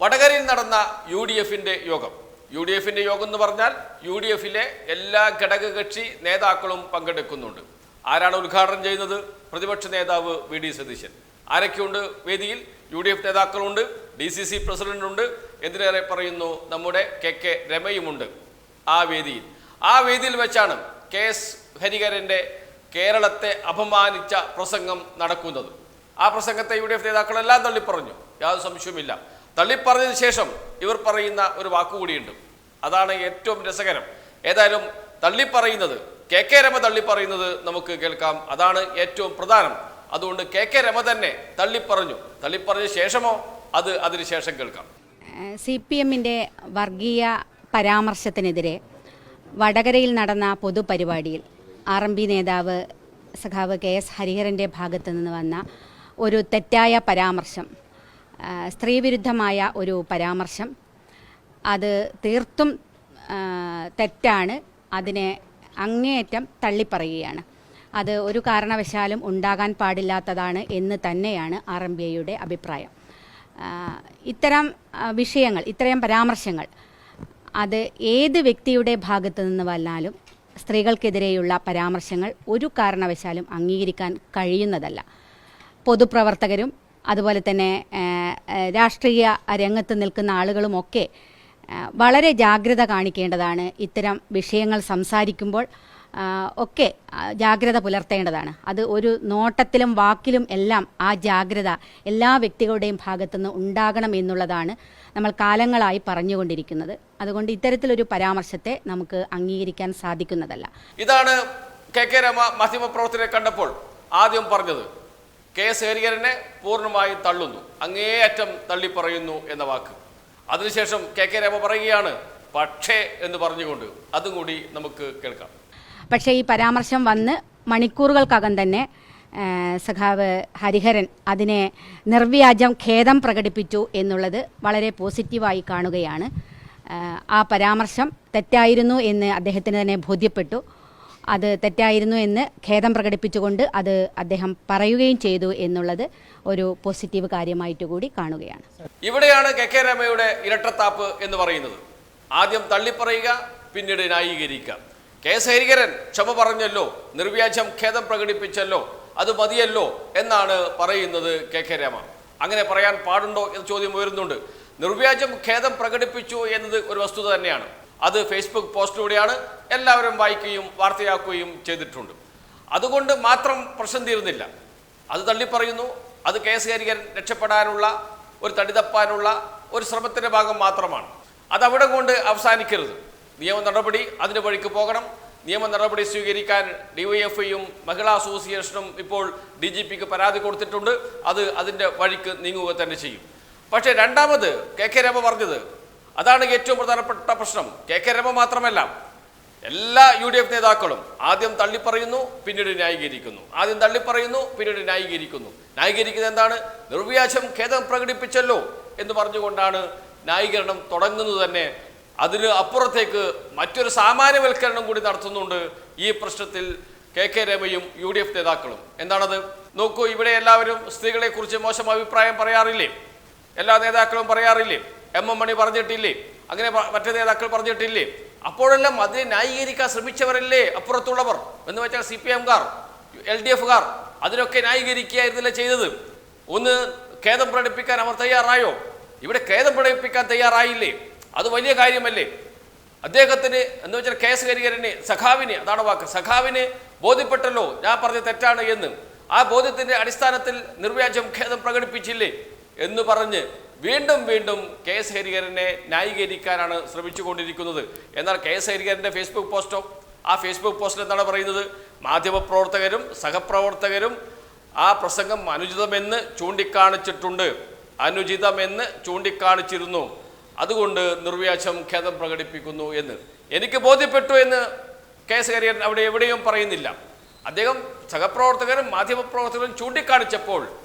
വടകരയിൽ നടന്ന U D എഫിന്റെ യോഗം. യു ഡി എഫിന്റെ യോഗം എന്ന് പറഞ്ഞാൽ യു ഡി എഫിലെ എല്ലാ ഘടകകക്ഷി നേതാക്കളും പങ്കെടുക്കുന്നുണ്ട്. ആരാണ് ഉദ്ഘാടനം ചെയ്യുന്നത്? പ്രതിപക്ഷ നേതാവ് വി ഡി സതീശൻ. ആരൊക്കെയുണ്ട് വേദിയിൽ? യു ഡി എഫ് നേതാക്കളുണ്ട് ഡി സി സി പ്രസിഡന്റുണ്ട് എന്തിനേറെ പറയുന്നു നമ്മുടെ കെ കെ രമയുമുണ്ട് ആ വേദിയിൽ. ആ വേദിയിൽ വെച്ചാണ് കെ എസ് ഹരികരന്റെ കേരളത്തെ അപമാനിച്ച പ്രസംഗം നടക്കുന്നത്. ആ പ്രസംഗത്തെ യു ഡി എഫ് നേതാക്കളെല്ലാം തള്ളിപ്പറഞ്ഞു. യാതൊരു സംശയവുമില്ല. തള്ളിപ്പറഞ്ഞതിന് ശേഷം ഇവർ പറയുന്ന ഒരു വാക്കുകൂടിയുണ്ട്. അതാണ് ഏറ്റവും രസകരം. ഏതായാലും തള്ളിപ്പറയുന്നത് കെ കെ രമ തള്ളിപ്പറയുന്നത് നമുക്ക് കേൾക്കാം. അതാണ് ഏറ്റവും പ്രധാനം. അതുകൊണ്ട് കെ കെ രമ തന്നെ തള്ളിപ്പറഞ്ഞു. തള്ളിപ്പറഞ്ഞ ശേഷമോ? അത് അതിനുശേഷം കേൾക്കാം. സി പി എമ്മിന്റെ വർഗീയ പരാമർശത്തിനെതിരെ വടകരയിൽ നടന്ന പൊതുപരിപാടിയിൽ ആർ എം പി നേതാവ് സഖാവ് കെ എസ് ഹരിഹരന്റെ ഭാഗത്തു നിന്ന് വന്ന ഒരു തെറ്റായ പരാമർശം സ്ത്രീവിരുദ്ധമായ ഒരു പരാമർശം. അത് തീർത്തും തെറ്റാണ്. അതിനെ അങ്ങേയറ്റം തള്ളിപ്പറയുകയാണ്. അത് ഒരു കാരണവശാലും ഉണ്ടാകാൻ പാടില്ലാത്തതാണ് എന്ന് തന്നെയാണ് ആർ എം ബി ഐയുടെ അഭിപ്രായം. ഇത്തരം വിഷയങ്ങൾ ഇത്തരം പരാമർശങ്ങൾ അത് ഏത് വ്യക്തിയുടെ ഭാഗത്തു നിന്ന് വന്നാലും സ്ത്രീകൾക്കെതിരെയുള്ള പരാമർശങ്ങൾ ഒരു കാരണവശാലും അംഗീകരിക്കാൻ കഴിയുന്നതല്ല. പൊതുപ്രവർത്തകരും അതുപോലെ തന്നെ രാഷ്ട്രീയ രംഗത്ത് നിൽക്കുന്ന ആളുകളുമൊക്കെ വളരെ ജാഗ്രത കാണിക്കേണ്ടതാണ് ഇത്തരം വിഷയങ്ങൾ സംസാരിക്കുമ്പോൾ ഒക്കെ ജാഗ്രത പുലർത്തേണ്ടതാണ്. അത് ഒരു നോട്ടത്തിലും വാക്കിലും എല്ലാം ആ ജാഗ്രത എല്ലാ വ്യക്തികളുടെയും ഭാഗത്തുനിന്ന് ഉണ്ടാകണം എന്നുള്ളതാണ് നമ്മൾ കാലങ്ങളായി പറഞ്ഞുകൊണ്ടിരിക്കുന്നത്. അതുകൊണ്ട് ഇത്തരത്തിലൊരു പരാമർശത്തെ നമുക്ക് അംഗീകരിക്കാൻ സാധിക്കുന്നതല്ല. ഇതാണ് കെ കെ രമ മാധ്യമപ്രവർത്തകരെ കണ്ടപ്പോൾ ആദ്യം പറഞ്ഞത്. കെ എസ് ഹരിഹരനെ പൂർണമായും തള്ളുന്നു. അങ്ങേയറ്റം തള്ളിപ്പറയുന്നു എന്ന വാക്ക്. അതിനുശേഷം കെ കെ രമ പറയുകയാണ് പക്ഷേ എന്ന് പറഞ്ഞുകൊണ്ട്. അതും കൂടി നമുക്ക് കേൾക്കാം. പക്ഷേ ഈ പരാമർശം വന്ന് മണിക്കൂറുകൾക്കകം തന്നെ സഖാവ് ഹരിഹരൻ അതിനെ നിർവ്യാജം ഖേദം പ്രകടിപ്പിച്ചു എന്നുള്ളത് വളരെ പോസിറ്റീവായി കാണുകയാണ്. ആ പരാമർശം തെറ്റായിരുന്നു എന്ന് അദ്ദേഹത്തിന് തന്നെ ബോധ്യപ്പെട്ടു. അത് തെറ്റായിരുന്നു എന്ന് ഖേദം പ്രകടിപ്പിച്ചുകൊണ്ട് അത് അദ്ദേഹം പറയുകയും ചെയ്തു എന്നുള്ളത് ഒരു പോസിറ്റീവ് കാര്യമായിട്ട് കൂടി കാണുകയാണ്. ഇവിടെയാണ് കെ കെ രമയുടെ ഇരട്ടത്താപ്പ് എന്ന് പറയുന്നത്. ആദ്യം തള്ളിപ്പറയുക പിന്നീട് ന്യായീകരിക്കുക. കെ എസ് ഹരികരൻ ക്ഷമ പറഞ്ഞല്ലോ നിർവ്യാജം ഖേദം പ്രകടിപ്പിച്ചല്ലോ അത് മതിയല്ലോ എന്നാണ് പറയുന്നത് കെ കെ രമ. അങ്ങനെ പറയാൻ പാടുണ്ടോ എന്ന ചോദ്യം ഉയരുന്നുണ്ട്. നിർവ്യാജം ഖേദം പ്രകടിപ്പിച്ചു എന്നത് ഒരു വസ്തുത തന്നെയാണ്. അത് ഫേസ്ബുക്ക് പോസ്റ്റിലൂടെയാണ് എല്ലാവരും വായിക്കുകയും വാർത്തയാക്കുകയും ചെയ്തിട്ടുണ്ട്. അതുകൊണ്ട് മാത്രം പ്രശ്നം തീരുന്നില്ല. അത് തള്ളിപ്പറയുന്നു. അത് കെ എസ് ഹരിഹരൻ രക്ഷപ്പെടാനുള്ള ഒരു തടിതപ്പാനുള്ള ഒരു ശ്രമത്തിന്റെ ഭാഗം മാത്രമാണ്. അത് അവിടെ കൊണ്ട് അവസാനിക്കരുത്. നിയമ നടപടി അതിന്റെ വഴിക്ക് പോകണം. നിയമ നടപടി സ്വീകരിക്കാൻ ഡിവൈഎഫ്ഐയും മഹിളാ അസോസിയേഷനും ഇപ്പോൾ ഡി ജി പിക്ക് പരാതി കൊടുത്തിട്ടുണ്ട്. അത് അതിന്റെ വഴിക്ക് നീങ്ങുക തന്നെ ചെയ്യും. പക്ഷേ രണ്ടാമത് കെ കെ രമ പറഞ്ഞത് അതാണ് ഏറ്റവും പ്രധാനപ്പെട്ട പ്രശ്നം. കെ കെ രമ മാത്രമല്ല എല്ലാ യു ഡി എഫ് നേതാക്കളും ആദ്യം തള്ളിപ്പറയുന്നു പിന്നീട് ന്യായീകരിക്കുന്നു. ആദ്യം തള്ളിപ്പറയുന്നു പിന്നീട് ന്യായീകരിക്കുന്നു. ന്യായീകരിക്കുന്നത് എന്താണ്? നിർവ്യാജം ഖേദം പ്രകടിപ്പിച്ചല്ലോ എന്ന് പറഞ്ഞുകൊണ്ടാണ് ന്യായീകരണം തുടങ്ങുന്നത് തന്നെ. അതിന് അപ്പുറത്തേക്ക് മറ്റൊരു സാമാന്യവൽക്കരണം കൂടി നടത്തുന്നുണ്ട് ഈ പ്രശ്നത്തിൽ കെ കെ രമയും യു ഡി എഫ് നേതാക്കളും. എന്താണത്? നോക്കൂ ഇവിടെ എല്ലാവരും സ്ത്രീകളെ കുറിച്ച് മോശം അഭിപ്രായം പറയാറില്ലേ? എല്ലാ നേതാക്കളും പറയാറില്ലേ? എം എം മണി പറഞ്ഞിട്ടില്ലേ? അങ്ങനെ മറ്റു നേതാക്കൾ പറഞ്ഞിട്ടില്ലേ? അപ്പോഴെല്ലാം അതിനെ ന്യായീകരിക്കാൻ ശ്രമിച്ചവരല്ലേ അപ്പുറത്തുള്ളവർ? എന്ന് വെച്ചാൽ സി പി എംകാർ എൽ ഡി എഫുകാർ അതിനൊക്കെ ന്യായീകരിക്കുകയായിരുന്നില്ല ചെയ്തത്. ഒന്ന് ഖേദം പ്രകടിപ്പിക്കാൻ അവർ തയ്യാറായോ? ഇവിടെ ഖേദം പ്രകടിപ്പിക്കാൻ തയ്യാറായില്ലേ? അത് വലിയ കാര്യമല്ലേ? അദ്ദേഹത്തിന് എന്ന് വെച്ചാൽ കേസ് ഹരിഹരന് സഖാവിന് അതാണ് വാക്ക് സഖാവിന് ബോധ്യപ്പെട്ടല്ലോ ഞാൻ പറഞ്ഞ തെറ്റാണ് എന്ന്. ആ ബോധ്യത്തിന്റെ അടിസ്ഥാനത്തിൽ നിർവ്യാജം ഖേദം പ്രകടിപ്പിച്ചില്ലേ എന്ന് പറഞ്ഞ് വീണ്ടും വീണ്ടും കെ എസ് ഹരിഹരനെ ന്യായീകരിക്കാനാണ് ശ്രമിച്ചുകൊണ്ടിരിക്കുന്നത്. എന്നാൽ കെ എസ് ഹരിഹരന്റെ ഫേസ്ബുക്ക് പോസ്റ്റോ? ആ ഫേസ്ബുക്ക് പോസ്റ്റിൽ എന്താണ് പറയുന്നത്? മാധ്യമപ്രവർത്തകരും സഹപ്രവർത്തകരും ആ പ്രസംഗം അനുചിതമെന്ന് ചൂണ്ടിക്കാണിച്ചിട്ടുണ്ട്. അനുചിതമെന്ന് ചൂണ്ടിക്കാണിച്ചിരുന്നു. അതുകൊണ്ട് നിർവ്യാജം ഖേദം പ്രകടിപ്പിക്കുന്നു എന്ന്. എനിക്ക് ബോധ്യപ്പെട്ടു എന്ന് കെ എസ് ഹരിഹരൻ അവിടെ എവിടെയും പറയുന്നില്ല. അദ്ദേഹം സഹപ്രവർത്തകരും മാധ്യമപ്രവർത്തകരും ചൂണ്ടിക്കാണിച്ചപ്പോൾ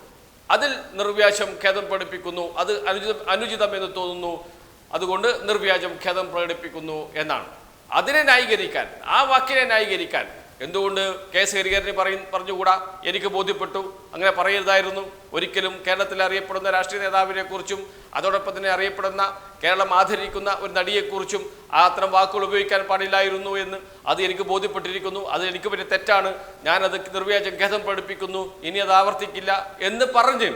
അതിൽ നിർവ്യാജം ഖേദം പ്രകടിപ്പിക്കുന്നു. അത് അനുചിതം എന്ന് തോന്നുന്നു. അതുകൊണ്ട് നിർവ്യാജം ഖേദം പ്രകടിപ്പിക്കുന്നു എന്നാണ്. അതിനെ ന്യായീകരിക്കാൻ ആ വാക്കിനെ ന്യായീകരിക്കാൻ എന്തുകൊണ്ട് കെ ഹരിഹരനെ പറയും പറഞ്ഞുകൂടാ? എനിക്ക് ബോധ്യപ്പെട്ടു. അങ്ങനെ പറയരുതായിരുന്നു. ഒരിക്കലും കേരളത്തിൽ അറിയപ്പെടുന്ന രാഷ്ട്രീയ നേതാവിനെ കുറിച്ചും അതോടൊപ്പം തന്നെ അറിയപ്പെടുന്ന കേരളം ആദരിക്കുന്ന ഒരു നടിയെക്കുറിച്ചും ആ അത്തരം വാക്കുകൾ ഉപയോഗിക്കാൻ പാടില്ലായിരുന്നു എന്ന് അത് എനിക്ക് ബോധ്യപ്പെട്ടിരിക്കുന്നു. അത് എനിക്ക് വലിയ തെറ്റാണ്. ഞാനത് നിർവ്യാജം ഖേദം പഠിപ്പിക്കുന്നു. ഇനി അത് ആവർത്തിക്കില്ല എന്ന് പറഞ്ഞ്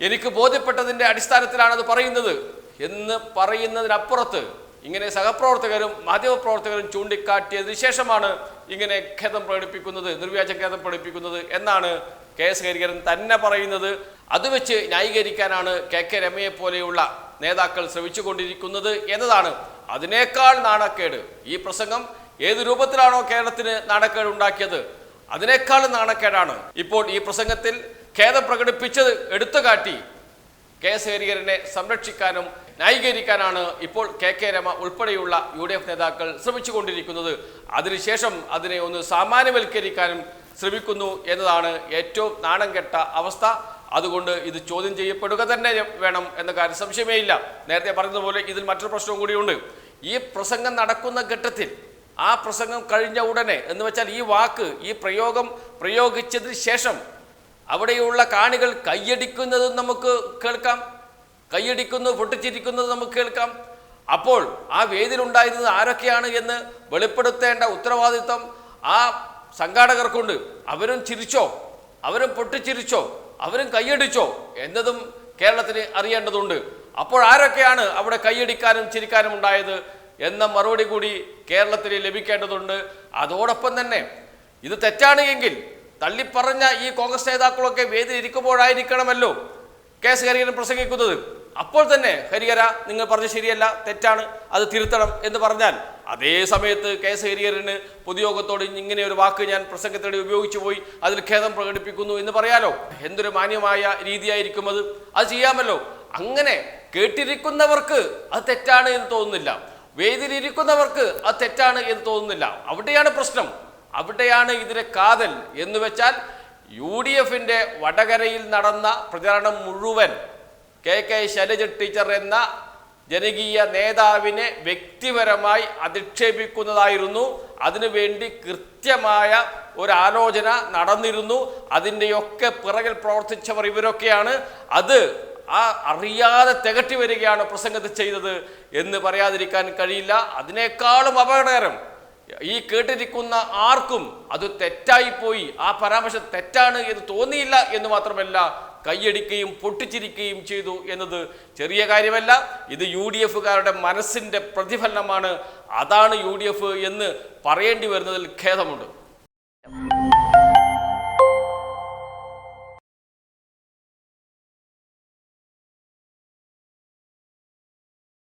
എനിക്ക് ബോധ്യപ്പെട്ടതിന്റെ അടിസ്ഥാനത്തിലാണ് അത് പറയുന്നത്. എന്ന് പറയുന്നതിനപ്പുറത്ത് ഇങ്ങനെ സഹപ്രവർത്തകരും മാധ്യമപ്രവർത്തകരും ചൂണ്ടിക്കാട്ടിയതിനു ശേഷമാണ് ഇങ്ങനെ ഖേദം പ്രകടിപ്പിക്കുന്നത് നിർവ്യാജ ഖേദം പ്രകടിപ്പിക്കുന്നത് എന്നാണ് കെ എസ് ഹരിഹരൻ തന്നെ പറയുന്നത്. അത് വെച്ച് ന്യായീകരിക്കാനാണ് കെ കെ രമയെ പോലെയുള്ള നേതാക്കൾ ശ്രമിച്ചുകൊണ്ടിരിക്കുന്നത് എന്നതാണ്. അതിനേക്കാൾ നാണക്കേട് ഈ പ്രസംഗം ഏത് രൂപത്തിലാണോ കേരളത്തിന് നാണക്കേട് ഉണ്ടാക്കിയത്? അതിനേക്കാൾ നാണക്കേടാണ് ഇപ്പോൾ ഈ പ്രസംഗത്തിൽ ഖേദം പ്രകടിപ്പിച്ചത് എടുത്തുകാട്ടി കെ എസ് ഹരിഹരനെ സംരക്ഷിക്കാനും ന്യായീകരിക്കാനാണ് ഇപ്പോൾ കെ കെ രമ ഉൾപ്പെടെയുള്ള യു ഡി എഫ് നേതാക്കൾ ശ്രമിച്ചുകൊണ്ടിരിക്കുന്നത്. അതിനുശേഷം അതിനെ ഒന്ന് സാമാന്യവൽക്കരിക്കാനും ശ്രമിക്കുന്നു എന്നതാണ് ഏറ്റവും നാണം കെട്ട അവസ്ഥ. അതുകൊണ്ട് ഇത് ചോദ്യം ചെയ്യപ്പെടുക തന്നെ വേണം എന്ന കാര്യം സംശയമേ ഇല്ല നേരത്തെ പറഞ്ഞതുപോലെ ഇതിൽ മറ്റൊരു പ്രശ്നവും കൂടിയുണ്ട്. ഈ പ്രസംഗം നടക്കുന്ന ഘട്ടത്തിൽ ആ പ്രസംഗം കഴിഞ്ഞ ഉടനെ എന്ന് വെച്ചാൽ ഈ വാക്ക് ഈ പ്രയോഗം പ്രയോഗിച്ചതിന് ശേഷം അവിടെയുള്ള കാണികൾ കൈയടിക്കുന്നതും നമുക്ക് കേൾക്കാം. കൈയടിക്കുന്നു പൊട്ടിച്ചിരിക്കുന്നത് നമുക്ക് കേൾക്കാം. അപ്പോൾ ആ വേദിയിലുണ്ടായിരുന്നത് ആരൊക്കെയാണ് എന്ന് വെളിപ്പെടുത്തേണ്ട ഉത്തരവാദിത്വം ആ സംഘാടകർക്കുണ്ട്. അവരും ചിരിച്ചോ? അവരും പൊട്ടിച്ചിരിച്ചോ? അവരും കൈയടിച്ചോ? എന്നതും കേരളത്തിന് അറിയേണ്ടതുണ്ട്. അപ്പോൾ ആരൊക്കെയാണ് അവിടെ കൈയടിക്കാനും ചിരിക്കാനും ഉണ്ടായത് എന്ന മറുപടി കൂടി കേരളത്തിന് ലഭിക്കേണ്ടതുണ്ട്. അതോടൊപ്പം തന്നെ ഇത് തെറ്റാണ് എങ്കിൽ തള്ളിപ്പറഞ്ഞ ഈ കോൺഗ്രസ് നേതാക്കളൊക്കെ വേദിയിൽ ഇരിക്കുമ്പോഴായിരിക്കണമല്ലോ കെ എസ് ഹരിഹരൻ പ്രസംഗിക്കുന്നത്. അപ്പോൾ തന്നെ ഹരിഹര നിങ്ങൾ പറഞ്ഞ ശരിയല്ല തെറ്റാണ് അത് തിരുത്തണം എന്ന് പറഞ്ഞാൽ അതേ സമയത്ത് കെ എസ് ഹരിഹരന് പൊതുയോഗത്തോട് ഇങ്ങനെ ഒരു വാക്ക് ഞാൻ പ്രസംഗത്തിനിടെ ഉപയോഗിച്ചു പോയി അതിൽ ഖേദം പ്രകടിപ്പിക്കുന്നു എന്ന് പറയാലോ? എന്തൊരു മാന്യമായ രീതിയായിരിക്കും അത്. അത് ചെയ്യാമല്ലോ. അങ്ങനെ കേട്ടിരിക്കുന്നവർക്ക് അത് തെറ്റാണ് എന്ന് തോന്നുന്നില്ല. വേദിയിലിരിക്കുന്നവർക്ക് അത് തെറ്റാണ് എന്ന് തോന്നുന്നില്ല. അവിടെയാണ് പ്രശ്നം. അവിടെയാണ് ഇതിന് കാതൽ എന്ന് വെച്ചാൽ യു ഡി എഫിന്റെ വടകരയിൽ നടന്ന പ്രചാരണം മുഴുവൻ കെ കെ ശൈലജ ടീച്ചർ എന്ന ജനകീയ നേതാവിനെ വ്യക്തിപരമായി അധിക്ഷേപിക്കുന്നതായിരുന്നു. അതിനുവേണ്ടി കൃത്യമായ ഒരു ആലോചന നടന്നിരുന്നു. അതിന്റെയൊക്കെ പിറകിൽ പ്രവർത്തിച്ചവർ ഇവരൊക്കെയാണ്. അത് ആ അറിയാതെ തികട്ടി വരികയാണ് പ്രസംഗത്തിൽ ചെയ്തത് എന്ന് പറയാതിരിക്കാൻ കഴിയില്ല. അതിനേക്കാളും അപകടകരം ഈ കേട്ടിരിക്കുന്ന ആർക്കും അത് തെറ്റായിപ്പോയി. ആ പരാമർശം തെറ്റാണ് എന്ന് തോന്നിയില്ല എന്ന് മാത്രമല്ല കൈയടിക്കുകയും പൊട്ടിച്ചിരിക്കുകയും ചെയ്തു എന്നത് ചെറിയ കാര്യമല്ല. ഇത് യു ഡി എഫുകാരുടെ മനസ്സിന്റെ പ്രതിഫലനമാണ്. അതാണ് യു ഡി എഫ് എന്ന് പറയേണ്ടി വരുന്നതിൽ ഖേദമുണ്ട്.